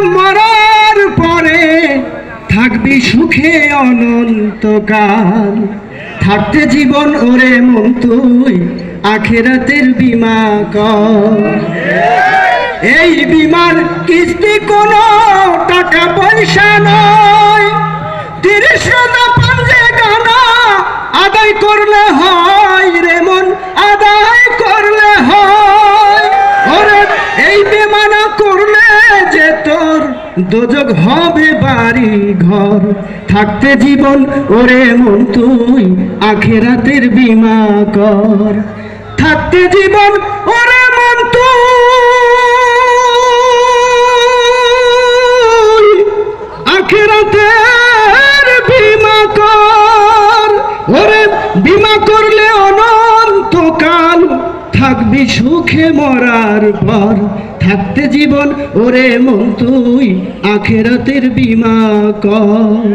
মরার পরে থাকবি সুখে অনন্তকাল। থাকতে জীবন ওরে মন তুই, আখেরাতের বিমা কর। এই বিমার কিস্তি কোনো দোজক হবে বাড়ি ঘর। থাকতে জীবন ওরে মন তুই, আখেরাতের বিমা কর। থাকতে জীবন ওরে মন তুই, আখেরাতের বিমা কর। থাকবি সুখে মরার পর। থাকতে জীবন ওরে মন তুই আখেরাতের বিমা কর।